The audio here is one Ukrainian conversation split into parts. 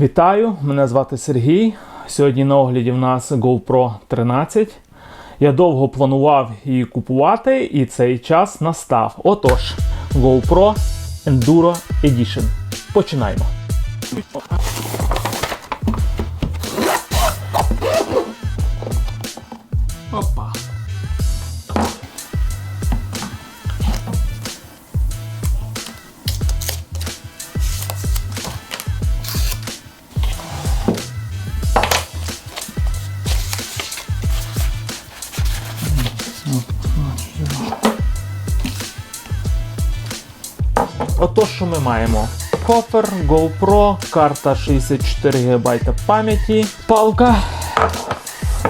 Вітаю, мене звати Сергій. Сьогодні на огляді в нас GoPro 13. Я довго планував її купувати, і цей час настав. Отож, GoPro Enduro Edition. Починаємо. Отож, що ми маємо? Кофер, GoPro, карта 64 ГБ пам'яті, палка,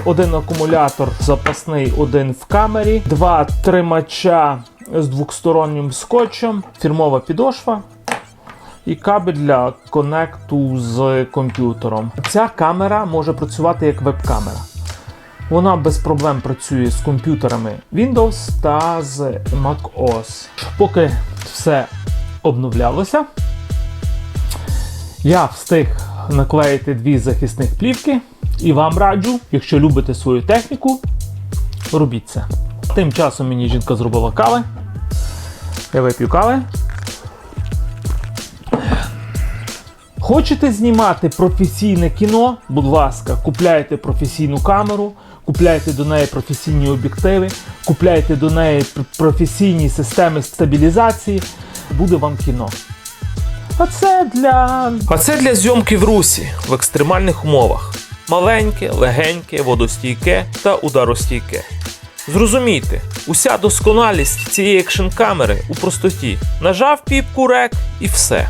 один акумулятор запасний, один в камері, два тримача з двохстороннім скотчем, фірмова підошва і кабель для конекту з комп'ютером. Ця камера може працювати як веб-камера. Вона без проблем працює з комп'ютерами Windows та з macOS. Поки все обновлялося, я встиг наклеїти дві захисних плівки і вам раджу, якщо любите свою техніку, робіть це. Тим часом мені жінка зробила кави. Я вип'ю кави. Хочете знімати професійне кіно? Будь ласка, купляйте професійну камеру, купляйте до неї професійні об'єктиви, купляйте до неї професійні системи стабілізації. Буде вам кіно. А це для. А це для зйомки в русі в екстремальних умовах. Маленьке, легеньке, водостійке та ударостійке. Зрозумійте, уся досконалість цієї екшн-камери у простоті. Нажав піпку рек і все.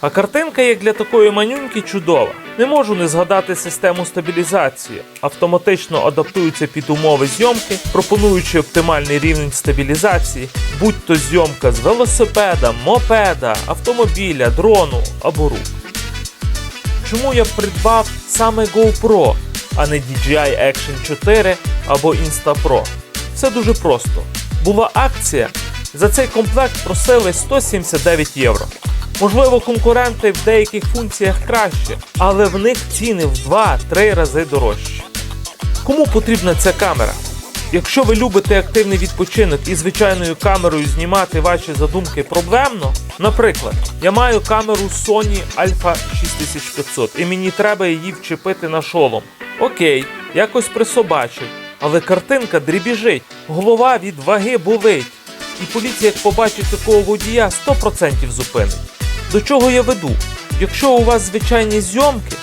А картинка, як для такої манюньки, чудова. Не можу не згадати систему стабілізації. Автоматично адаптується під умови зйомки, пропонуючи оптимальний рівень стабілізації, будь то зйомка з велосипеда, мопеда, автомобіля, дрону або рук. Чому я придбав саме GoPro, а не DJI Action 4 або InstaPro? Все дуже просто. Була акція, за цей комплект просили 179 євро. Можливо, конкуренти в деяких функціях краще, але в них ціни в 2-3 рази дорожчі. Кому потрібна ця камера? Якщо ви любите активний відпочинок і звичайною камерою знімати ваші задумки проблемно, наприклад, я маю камеру Sony Alpha 6500 і мені треба її вчепити на шолом. Окей, якось присобачив, але картинка дрібіжить, голова від ваги болить. І поліція, як побачить такого водія, 100% зупинить. До чого я веду? Якщо у вас звичайні зйомки,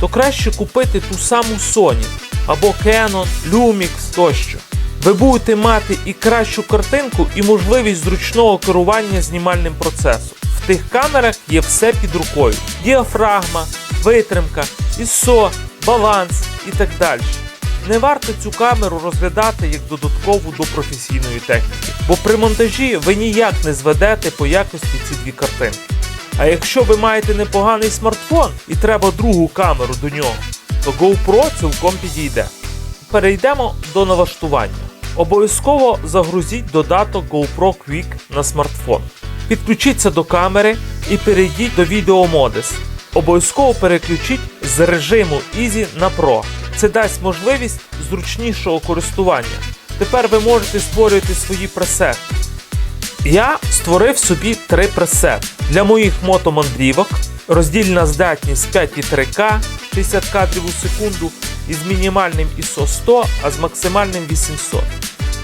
то краще купити ту саму Sony або Canon, Lumix тощо. Ви будете мати і кращу картинку, і можливість зручного керування знімальним процесом. В тих камерах є все під рукою: діафрагма, витримка, ISO, баланс і так далі. Не варто цю камеру розглядати як додаткову до професійної техніки, бо при монтажі ви ніяк не зведете по якості ці дві картинки. А якщо ви маєте непоганий смартфон і треба другу камеру до нього, то GoPro цілком підійде. Перейдемо до налаштування. Обов'язково загрузіть додаток GoPro Quick на смартфон. Підключіться до камери і перейдіть до Modus. Обов'язково переключіть з режиму Easy на Pro. Це дасть можливість зручнішого користування. Тепер ви можете створювати свої пресети. Я створив собі три пресети для моїх мотомандрівок. Роздільна здатність 5,3К 60 кадрів у секунду із мінімальним ISO 100, а з максимальним 800.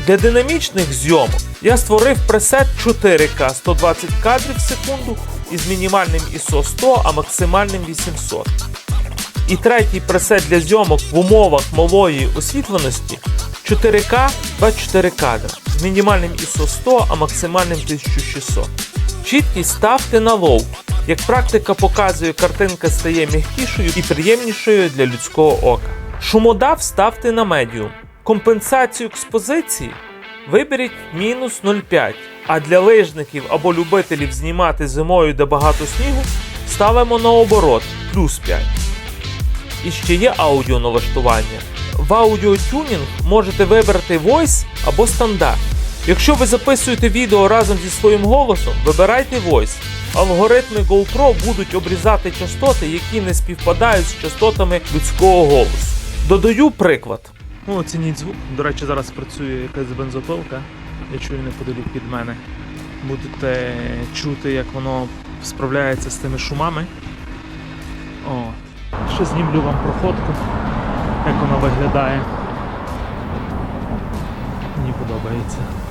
Для динамічних зйомок я створив пресет 4К 120 кадрів в секунду із мінімальним ISO 100, а максимальним 800. І третій пресет для зйомок в умовах малої освітленості 4К 24 кадри з мінімальним ISO 100, а максимальним 1600. Чіткість ставте на лоу. Як практика показує, картинка стає м'якішою і приємнішою для людського ока. Шумодав ставте на медіум. Компенсацію експозиції виберіть мінус 0,5. А для лижників або любителів знімати зимою, де багато снігу, ставимо наоборот плюс 5. І ще є аудіо налаштування. В аудіотюнінг можете вибрати Voice або стандарт. Якщо ви записуєте відео разом зі своїм голосом, вибирайте Voice. Алгоритми GoPro будуть обрізати частоти, які не співпадають з частотами людського голосу. Додаю приклад. Ну, оцініть звук. До речі, зараз працює якась бензопилка. Я чую неподалік від мене. Будете чути, як воно справляється з тими шумами. О, ще знімлю вам проходку, як вона виглядає. Мені подобається.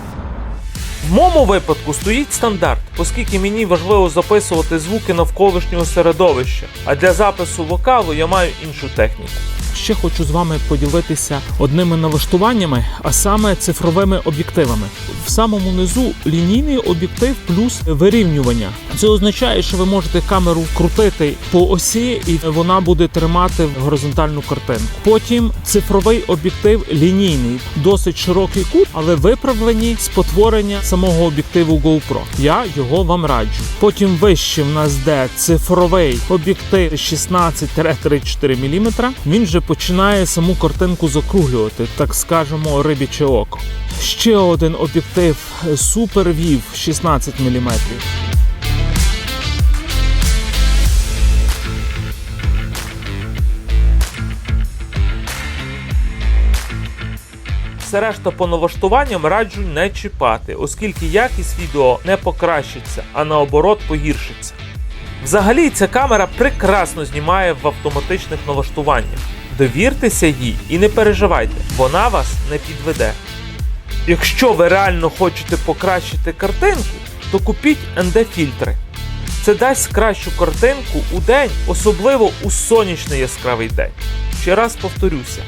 Моєму випадку стоїть стандарт, оскільки мені важливо записувати звуки навколишнього середовища, а для запису вокалу я маю іншу техніку. Ще хочу з вами поділитися одними налаштуваннями, а саме цифровими об'єктивами. В самому низу лінійний об'єктив плюс вирівнювання. Це означає, що ви можете камеру крутити по осі, і вона буде тримати горизонтальну картинку. Потім цифровий об'єктив лінійний, досить широкий кут, але виправлені спотворення самого об'єктиву GoPro. Я його вам раджу. Потім вище в нас де цифровий об'єктив 16-34 мм. Він вже починає саму картинку закруглювати, так скажемо, рибіче око. Ще один об'єктив Super View 16 мм. Все решта по налаштуванням раджу не чіпати, оскільки якість відео не покращиться, а наоборот погіршиться. Взагалі, ця камера прекрасно знімає в автоматичних налаштуваннях. Довіртеся їй і не переживайте, вона вас не підведе. Якщо ви реально хочете покращити картинку, то купіть ND-фільтри. Це дасть кращу картинку у день, особливо у сонячний яскравий день. Ще раз повторюся: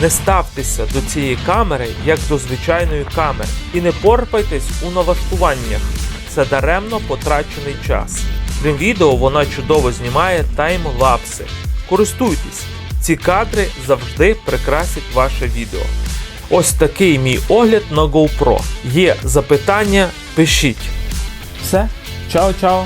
не ставтеся до цієї камери як до звичайної камери і не порпайтесь у налаштуваннях. Це даремно потрачений час. Крім відео, вона чудово знімає таймлапси. Користуйтесь, ці кадри завжди прикрасять ваше відео. Ось такий мій огляд на GoPro. Є запитання, пишіть. Все, чао-чао.